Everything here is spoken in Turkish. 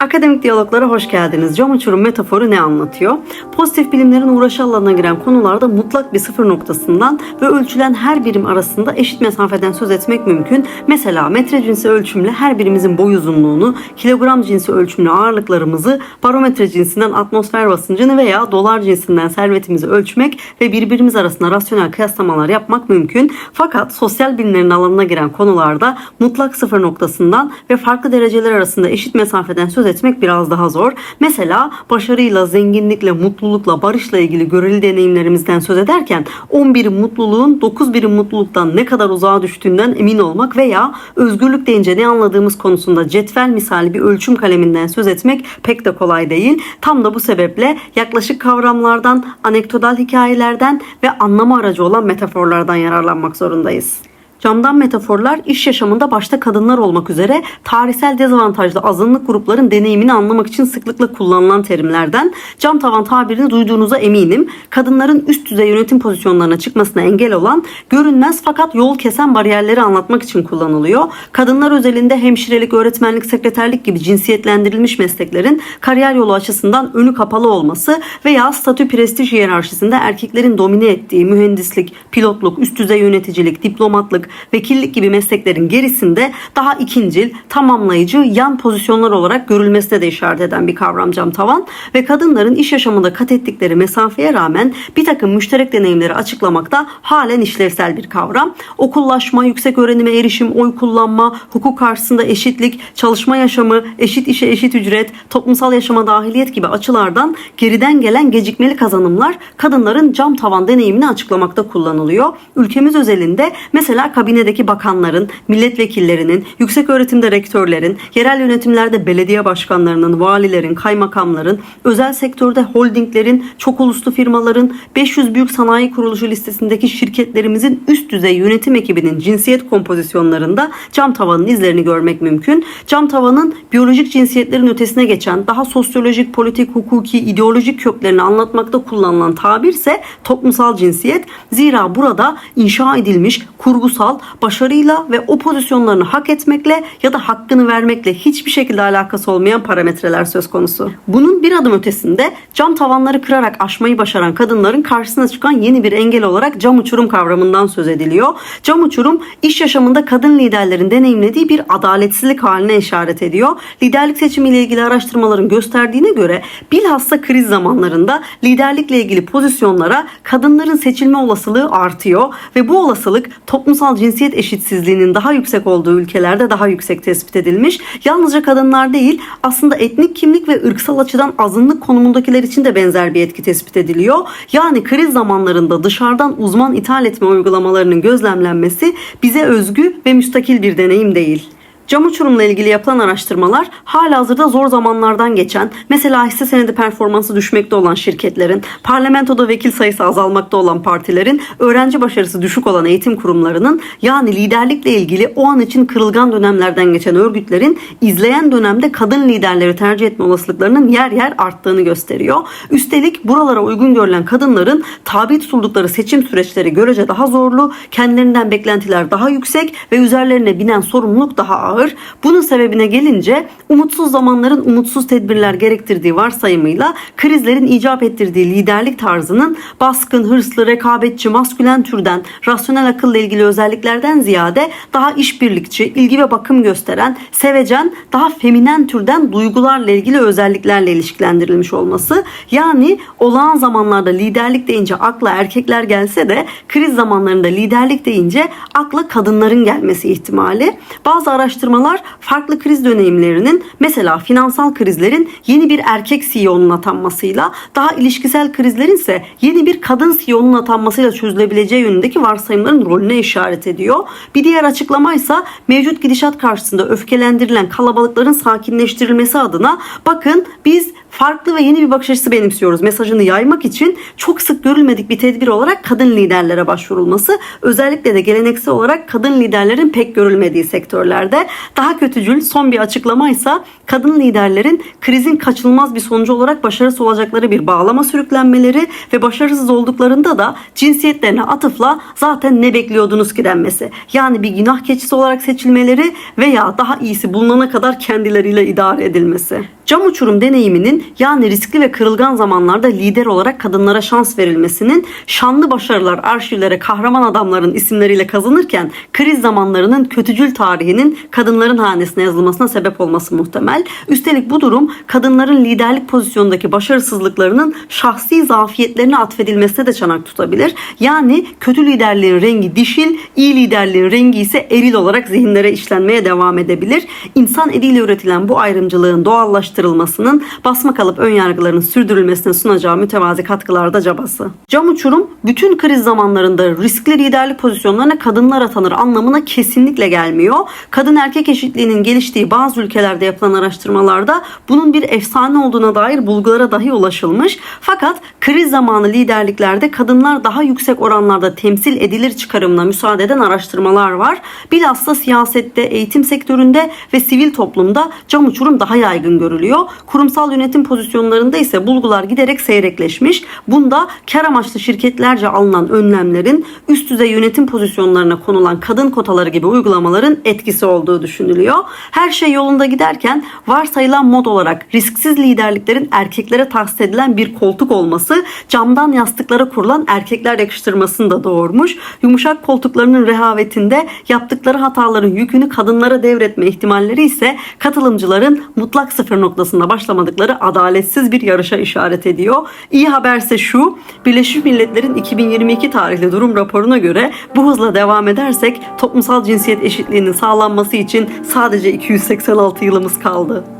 Akademik diyaloglara hoş geldiniz. Cam uçurum metaforu ne anlatıyor? Pozitif bilimlerin uğraşı alanına giren konularda mutlak bir sıfır noktasından ve ölçülen her birim arasında eşit mesafeden söz etmek mümkün. Mesela metre cinsi ölçümle her birimizin boy uzunluğunu, kilogram cinsi ölçümle ağırlıklarımızı, barometre cinsinden atmosfer basıncını veya dolar cinsinden servetimizi ölçmek ve birbirimiz arasında rasyonel kıyaslamalar yapmak mümkün. Fakat sosyal bilimlerin alanına giren konularda mutlak sıfır noktasından ve farklı dereceler arasında eşit mesafeden söz etmek biraz daha zor. Mesela başarıyla, zenginlikle, mutlulukla, barışla ilgili göreli deneyimlerimizden söz ederken 10 birim mutluluğun 9 birim mutluluktan ne kadar uzağa düştüğünden emin olmak veya özgürlük deyince ne anladığımız konusunda cetvel misali bir ölçüm kaleminden söz etmek pek de kolay değil. Tam da bu sebeple yaklaşık kavramlardan, anekdotal hikayelerden ve anlama aracı olan metaforlardan yararlanmak zorundayız. Camdan metaforlar iş yaşamında başta kadınlar olmak üzere tarihsel dezavantajlı azınlık grupların deneyimini anlamak için sıklıkla kullanılan terimlerden. Cam tavan tabirini duyduğunuza eminim. Kadınların üst düzey yönetim pozisyonlarına çıkmasına engel olan görünmez fakat yol kesen bariyerleri anlatmak için kullanılıyor. Kadınlar özelinde hemşirelik, öğretmenlik, sekreterlik gibi cinsiyetlendirilmiş mesleklerin kariyer yolu açısından önü kapalı olması veya statü prestij hiyerarşisinde erkeklerin domine ettiği mühendislik, pilotluk, üst düzey yöneticilik, diplomatlık, vekillik gibi mesleklerin gerisinde daha ikincil, tamamlayıcı yan pozisyonlar olarak görülmesine de işaret eden bir kavram cam tavan ve kadınların iş yaşamında kat ettikleri mesafeye rağmen bir takım müşterek deneyimleri açıklamakta halen işlevsel bir kavram. Okullaşma, yüksek öğrenime erişim, oy kullanma, hukuk karşısında eşitlik, çalışma yaşamı, eşit işe eşit ücret, toplumsal yaşama dahiliyet gibi açılardan geriden gelen gecikmeli kazanımlar kadınların cam tavan deneyimini açıklamakta kullanılıyor. Ülkemiz özelinde mesela kabinedeki bakanların, milletvekillerinin, yüksek öğretimde rektörlerin, yerel yönetimlerde belediye başkanlarının, valilerin, kaymakamların, özel sektörde holdinglerin, çok uluslu firmaların, 500 büyük sanayi kuruluşu listesindeki şirketlerimizin üst düzey yönetim ekibinin cinsiyet kompozisyonlarında cam tavanın izlerini görmek mümkün. Cam tavanın biyolojik cinsiyetlerin ötesine geçen daha sosyolojik, politik, hukuki, ideolojik köklerini anlatmakta kullanılan tabirse toplumsal cinsiyet. Zira burada inşa edilmiş kurgusal başarıyla ve o pozisyonlarını hak etmekle ya da hakkını vermekle hiçbir şekilde alakası olmayan parametreler söz konusu. Bunun bir adım ötesinde cam tavanları kırarak aşmayı başaran kadınların karşısına çıkan yeni bir engel olarak cam uçurum kavramından söz ediliyor. Cam uçurum iş yaşamında kadın liderlerin deneyimlediği bir adaletsizlik haline işaret ediyor. Liderlik seçimiyle ilgili araştırmaların gösterdiğine göre bilhassa kriz zamanlarında liderlikle ilgili pozisyonlara kadınların seçilme olasılığı artıyor ve bu olasılık toplumsal cinsiyet eşitsizliğinin daha yüksek olduğu ülkelerde daha yüksek tespit edilmiş. Yalnızca kadınlar değil aslında etnik kimlik ve ırksal açıdan azınlık konumundakiler için de benzer bir etki tespit ediliyor. Yani kriz zamanlarında dışarıdan uzman ithal etme uygulamalarının gözlemlenmesi bize özgü ve müstakil bir deneyim değil. Cam uçurumla ilgili yapılan araştırmalar hala hazırda zor zamanlardan geçen, mesela hisse senedi performansı düşmekte olan şirketlerin, parlamentoda vekil sayısı azalmakta olan partilerin, öğrenci başarısı düşük olan eğitim kurumlarının, yani liderlikle ilgili o an için kırılgan dönemlerden geçen örgütlerin izleyen dönemde kadın liderleri tercih etme olasılıklarının yer yer arttığını gösteriyor. Üstelik buralara uygun görülen kadınların tabi tutuldukları seçim süreçleri görece daha zorlu, kendilerinden beklentiler daha yüksek ve üzerlerine binen sorumluluk daha ağır ağır. Bunun sebebine gelince umutsuz zamanların umutsuz tedbirler gerektirdiği varsayımıyla krizlerin icap ettirdiği liderlik tarzının baskın, hırslı, rekabetçi, maskülen türden rasyonel akılla ilgili özelliklerden ziyade daha işbirlikçi, ilgi ve bakım gösteren, sevecen, daha feminen türden duygularla ilgili özelliklerle ilişkilendirilmiş olması. Yani olağan zamanlarda liderlik deyince akla erkekler gelse de kriz zamanlarında liderlik deyince akla kadınların gelmesi ihtimali. Bazı araştırmalar araştırmalar farklı kriz dönemlerinin mesela finansal krizlerin yeni bir erkek CEO'nun atanmasıyla daha ilişkisel krizlerin ise yeni bir kadın CEO'nun atanmasıyla çözülebileceği yönündeki varsayımların rolüne işaret ediyor. Bir diğer açıklama ise mevcut gidişat karşısında öfkelendirilen kalabalıkların sakinleştirilmesi adına bakın biz farklı ve yeni bir bakış açısı benimsiyoruz mesajını yaymak için çok sık görülmedik bir tedbir olarak kadın liderlere başvurulması. Özellikle de geleneksel olarak kadın liderlerin pek görülmediği sektörlerde. Daha kötücül son bir açıklamaysa kadın liderlerin krizin kaçınılmaz bir sonucu olarak başarısız olacakları bir bağlama sürüklenmeleri ve başarısız olduklarında da cinsiyetlerine atıfla zaten ne bekliyordunuz ki denmesi. Yani bir günah keçisi olarak seçilmeleri veya daha iyisi bulunana kadar kendileriyle idare edilmesi. Cam uçurum deneyiminin yani riskli ve kırılgan zamanlarda lider olarak kadınlara şans verilmesinin şanlı başarılar arşivlere kahraman adamların isimleriyle kazanırken kriz zamanlarının kötücül tarihinin kadınların hanesine yazılmasına sebep olması muhtemel. Üstelik bu durum kadınların liderlik pozisyondaki başarısızlıklarının şahsi zafiyetlerine atfedilmesine de çanak tutabilir. Yani kötü liderliğin rengi dişil, iyi liderliğin rengi ise eril olarak zihinlere işlenmeye devam edebilir. İnsan eliyle üretilen bu ayrımcılığın doğallaştırılmasının basma kalıp önyargıların sürdürülmesine sunacağı mütevazi katkılarda cabası. Cam uçurum bütün kriz zamanlarında riskli liderlik pozisyonlarına kadınlar atanır anlamına kesinlikle gelmiyor. Kadın erkek eşitliğinin geliştiği bazı ülkelerde yapılan araştırmalarda bunun bir efsane olduğuna dair bulgulara dahi ulaşılmış. Fakat kriz zamanı liderliklerde kadınlar daha yüksek oranlarda temsil edilir çıkarımına müsaade eden araştırmalar var. Bilhassa siyasette, eğitim sektöründe ve sivil toplumda cam uçurum daha yaygın görülüyor. Kurumsal yönetim pozisyonlarında ise bulgular giderek seyrekleşmiş. Bunda kar amaçlı şirketlerce alınan önlemlerin üst düzey yönetim pozisyonlarına konulan kadın kotaları gibi uygulamaların etkisi olduğu düşünülüyor. Her şey yolunda giderken varsayılan mod olarak risksiz liderliklerin erkeklere tahsis edilen bir koltuk olması camdan yastıklara kurulan erkekler yakıştırmasını da doğurmuş. Yumuşak koltuklarının rehavetinde yaptıkları hataların yükünü kadınlara devretme ihtimalleri ise katılımcıların mutlak sıfır noktasında başlamadıkları adaletsiz bir yarışa işaret ediyor. İyi haberse şu, Birleşmiş Milletler'in 2022 tarihli durum raporuna göre bu hızla devam edersek toplumsal cinsiyet eşitliğinin sağlanması için sadece 286 yılımız kaldı.